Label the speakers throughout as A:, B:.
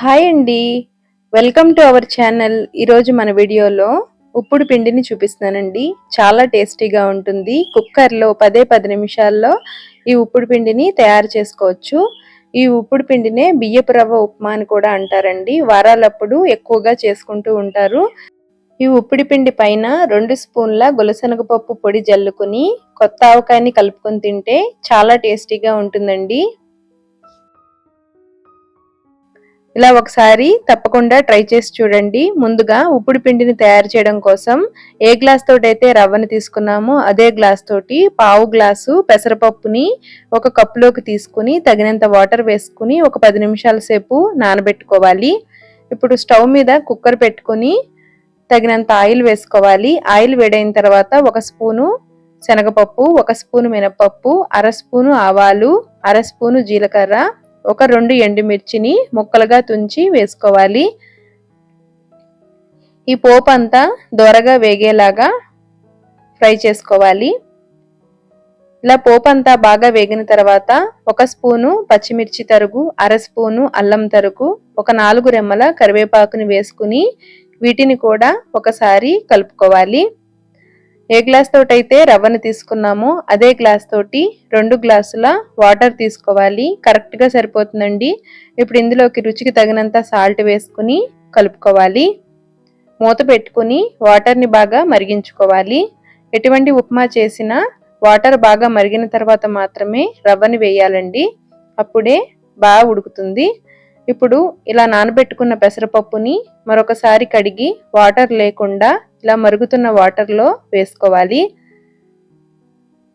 A: Hi అండి. Welcome to our channel ఈరోజు మన వీడియోలో ఉప్పుడు పిండిని చూపిస్తున్నానండి. చాలా టేస్టీగా ఉంటుంది. కుక్కర్లో పదే పది నిమిషాల్లో ఈ ఉప్పుడు పిండిని తయారు చేసుకోవచ్చు. ఈ ఉప్పుడు పిండినే బియ్యపు రవ్వ ఉప్మా అని కూడా అంటారండి. వారాలప్పుడు ఎక్కువగా చేసుకుంటూ ఉంటారు. ఈ ఉప్పుడు పిండి పైన రెండు స్పూన్ల గులసెనగపప్పు పొడి జల్లుకుని కొత్త ఆవకాయని కలుపుకొని తింటే చాలా టేస్టీగా ఉంటుందండి. ఇలా ఒకసారి తప్పకుండా ట్రై చేసి చూడండి. ముందుగా ఉప్పుడు పిండిని తయారు చేయడం కోసం ఏ గ్లాస్ తోటి అయితే రవ్వని తీసుకున్నామో అదే గ్లాస్ తోటి పావు గ్లాసు పెసరపప్పుని ఒక కప్పులోకి తీసుకుని తగినంత వాటర్ వేసుకుని ఒక పది నిమిషాల సేపు నానబెట్టుకోవాలి. ఇప్పుడు స్టవ్ మీద కుక్కర్ పెట్టుకుని తగినంత ఆయిల్ వేసుకోవాలి. ఆయిల్ వేడైన తర్వాత ఒక స్పూను శనగపప్పు ఒక స్పూను మినపప్పు అర స్పూను ఆవాలు అర స్పూను జీలకర్ర ఒక రెండు ఎండుమిర్చిని ముక్కలుగా తుంచి వేసుకోవాలి. ఈ పోపు అంతా దోరగా వేగేలాగా ఫ్రై చేసుకోవాలి. ఇలా పోపు అంతా బాగా వేగిన తర్వాత ఒక స్పూను పచ్చిమిర్చి తరుగు అర స్పూను అల్లం తరుగు ఒక నాలుగు రెమ్మల కరివేపాకుని వేసుకుని వీటిని కూడా ఒకసారి కలుపుకోవాలి. ఏ గ్లాస్ తోటి అయితే రవ్వను తీసుకున్నామో అదే గ్లాస్ తోటి రెండు గ్లాసుల వాటర్ తీసుకోవాలి. కరెక్ట్గా సరిపోతుందండి. ఇప్పుడు ఇందులోకి రుచికి తగినంత సాల్ట్ వేసుకుని కలుపుకోవాలి. మూత పెట్టుకుని వాటర్ని బాగా మరిగించుకోవాలి. ఎటువంటి ఉప్మా చేసినా వాటర్ బాగా మరిగిన తర్వాత మాత్రమే రవ్వని వేయాలండి. అప్పుడే బాగా ఉడుకుతుంది. ఇప్పుడు ఇలా నానబెట్టుకున్న పెసరపప్పుని మరొకసారి కడిగి వాటర్ లేకుండా ఇలా మరుగుతున్న వాటర్లో వేసుకోవాలి.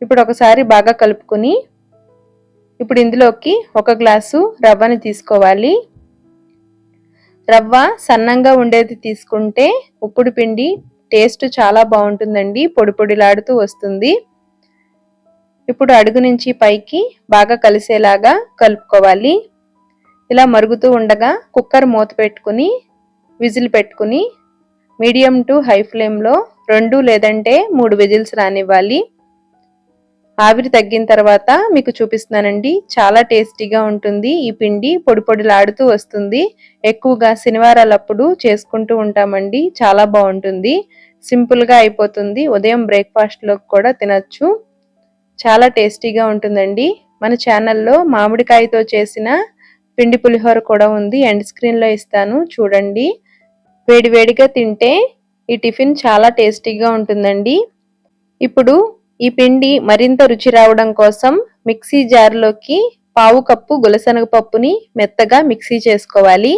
A: ఇప్పుడు ఒకసారి బాగా కలుపుకొని ఇప్పుడు ఇందులోకి ఒక గ్లాసు రవ్వని తీసుకోవాలి. రవ్వ సన్నంగా ఉండేది తీసుకుంటే ఉప్పుడు పిండి టేస్ట్ చాలా బాగుంటుందండి పొడి పొడిలాడుతూ వస్తుంది. ఇప్పుడు అడుగు నుంచి పైకి బాగా కలిసేలాగా కలుపుకోవాలి. ఇలా మరుగుతూ ఉండగా కుక్కర్ మూత పెట్టుకుని విజిల్ పెట్టుకుని మీడియం టు హై ఫ్లేమ్లో రెండు లేదంటే మూడు విజిల్స్ రానివ్వాలి. ఆవిరి తగ్గిన తర్వాత మీకు చూపిస్తున్నానండి. చాలా టేస్టీగా ఉంటుంది. ఈ పిండి పొడి పొడిలాడుతూ వస్తుంది. ఎక్కువగా శనివారాలప్పుడు చేసుకుంటూ ఉంటామండి. చాలా బాగుంటుంది. సింపుల్గా అయిపోతుంది. ఉదయం బ్రేక్ఫాస్ట్లో కూడా తినచ్చు. చాలా టేస్టీగా ఉంటుందండి. మన ఛానల్లో మామిడికాయతో చేసిన పిండి పులిహోర కూడా ఉంది. ఎండ్ స్క్రీన్లో ఇస్తాను. చూడండి. వేడివేడిగా తింటే ఈ టిఫిన్ చాలా టేస్టీగా ఉంటుందండి. ఇప్పుడు ఈ పిండి మరింత రుచి రావడం కోసం మిక్సీ జార్లోకి పావు కప్పు గులసెనగ పప్పుని మెత్తగా మిక్సీ చేసుకోవాలి.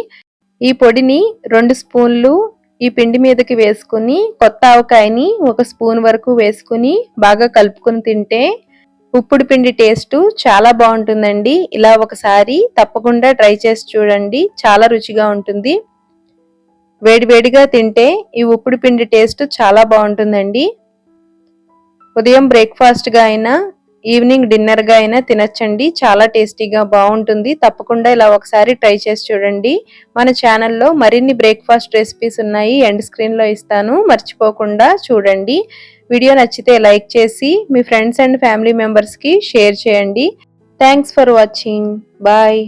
A: ఈ పొడిని రెండు స్పూన్లు ఈ పిండి మీదకి వేసుకుని కొత్త ఆవకాయని ఒక స్పూన్ వరకు వేసుకుని బాగా కలుపుకొని తింటే ఉప్పుడు పిండి టేస్ట్ చాలా బాగుంటుందండి. ఇలా ఒకసారి తప్పకుండా ట్రై చేసి చూడండి. చాలా రుచిగా ఉంటుంది. వేడివేడిగా తింటే ఈ ఉప్పుడు పిండి టేస్ట్ చాలా బాగుంటుందండి. ఉదయం బ్రేక్ఫాస్ట్గా అయినా ఈవినింగ్ డిన్నర్గా అయినా తినచ్చండి. చాలా టేస్టీగా బాగుంటుంది. తప్పకుండా ఇలా ఒకసారి ట్రై చేసి చూడండి. మన ఛానల్లో మరిన్ని బ్రేక్ఫాస్ట్ రెసిపీస్ ఉన్నాయి. ఎండ్ స్క్రీన్లో ఇస్తాను. మర్చిపోకుండా చూడండి. వీడియో నచ్చితే లైక్ చేసి మీ ఫ్రెండ్స్ అండ్ ఫ్యామిలీ మెంబర్స్కి షేర్ చేయండి. Thanks for watching. బాయ్.